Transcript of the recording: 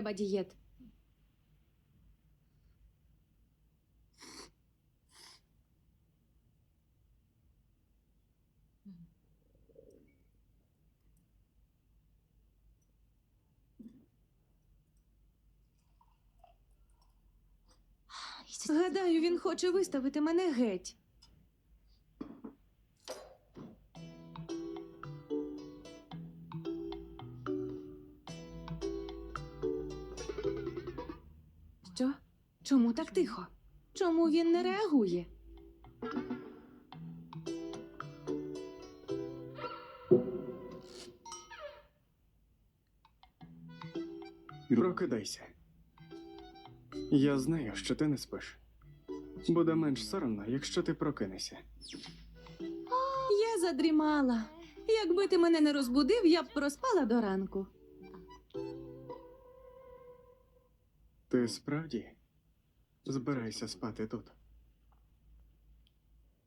треба дієт. Гадаю, він хоче виставити мене геть. Що? Чому так тихо? Чому він не реагує? Прокидайся. Я знаю, що ти не спиш. Буде менш соромно, якщо ти прокинешся. Я задрімала. Якби ти мене не розбудив, я б проспала до ранку. Ти справді збирайся спати тут.